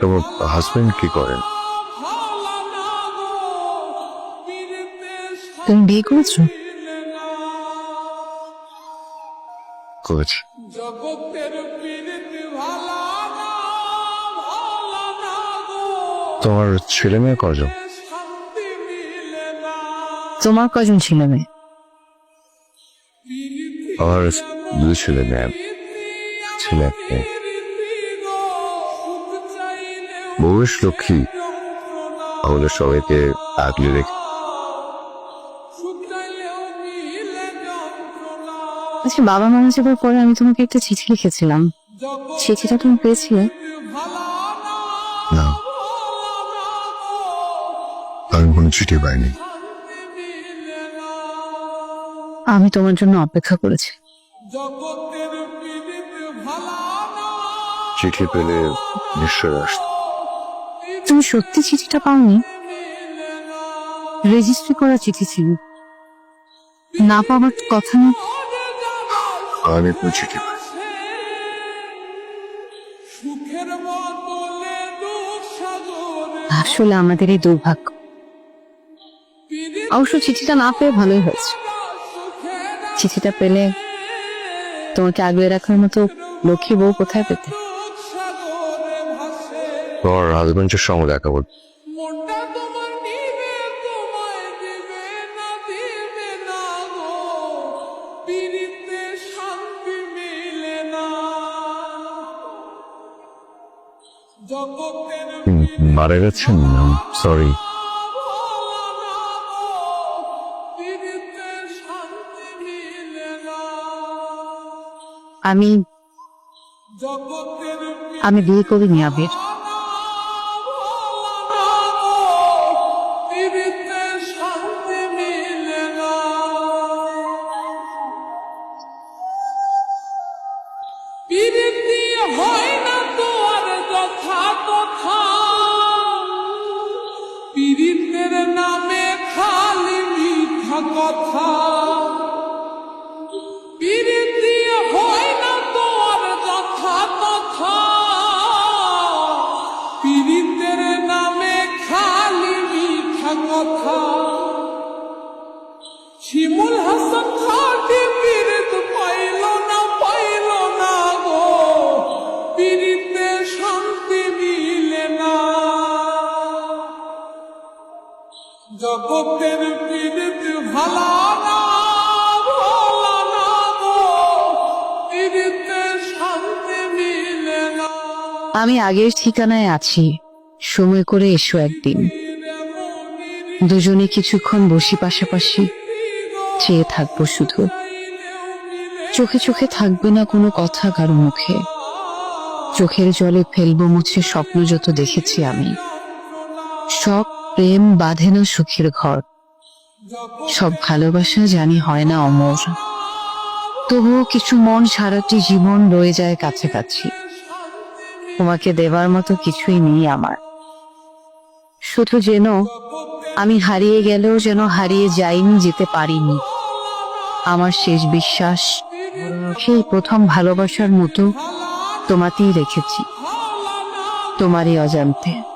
তোমার হাজবেন্ড কি করেন? তুমি বিয়ে করেছ? করেছে। তোমার ছেলে মেয়ে কজন? তোমার কজন ছিল মেয়ে? আমার দুই ছেলে মেয়ে। ছেলে এক মেয়ে। বউয়ের লক্ষ্মী। আমাদের সবাইকে আগলে রেখে আচ্ছা বাবা মারা যাবার পরে আমি তোমাকে একটা চিঠি লিখেছিলাম। চিঠিটা তুমি পেয়েছিলে? না। আমি কোনো চিঠি পাইনি। আমি তোমার জন্য অপেক্ষা করেছি। চিঠি পেলে নিশ্চয় আসত। তুমি সত্যি চিঠিটা পাওনি? রেজিস্ট্রি করা চিঠি ছিল। না পাওয়ার কথা না আমি কোনো চিঠি আসলে আমাদের এই দুর্ভাগ্য। অবশ্য চিঠিটা না পেয়ে ভালোই হয়েছে। চিঠিটা পেলে তোমাকে আগলে রাখার মতো লক্ষ্মী বউ কোথায় পেতে? তোমার হাজবেন্ডের সঙ্গে দেখা জগতের মারা গেছেন সরি আমি আমি বিয়ে করিনি আবির। হয় না তো আর যথা তথা পিরিতের নামে খালি মিথ্যা কথা পিরিতি হয় না তো আর যথা তথা পিরিতের নামে খালি মিথ্যা কথা জগতের পীড়িত ভালা না গো, পীড়িতে শান্তি মিলে না। আমি আগের ঠিকানায় আছি, সময় করে এসো একদিন। দুজনে কিছুক্ষণ বসি পাশাপাশি, চেয়ে থাকব শুধু। চোখে চোখে থাকবে না কোনো কথা কারও মুখে। চোখের জলে ফেলব মুছে স্বপ্ন যত দেখেছি আমি। সব প্রেম বাঁধে না সুখের ঘর। সব ভালোবাসা জানি হয় না অমর। তবুও কিছু মন সারাটি জীবন রয়ে যায় কাছাকাছি। তোমাকে দেবার মতো কিছুই নেই আমার। শুধু যেন আমি হারিয়ে গেলেও যেন হারিয়ে যাইনি, যেতে পারিনি। আমার শেষ বিশ্বাস, সেই প্রথম ভালোবাসার মতো তোমাতেই রেখেছি। তোমারই অজান্তে।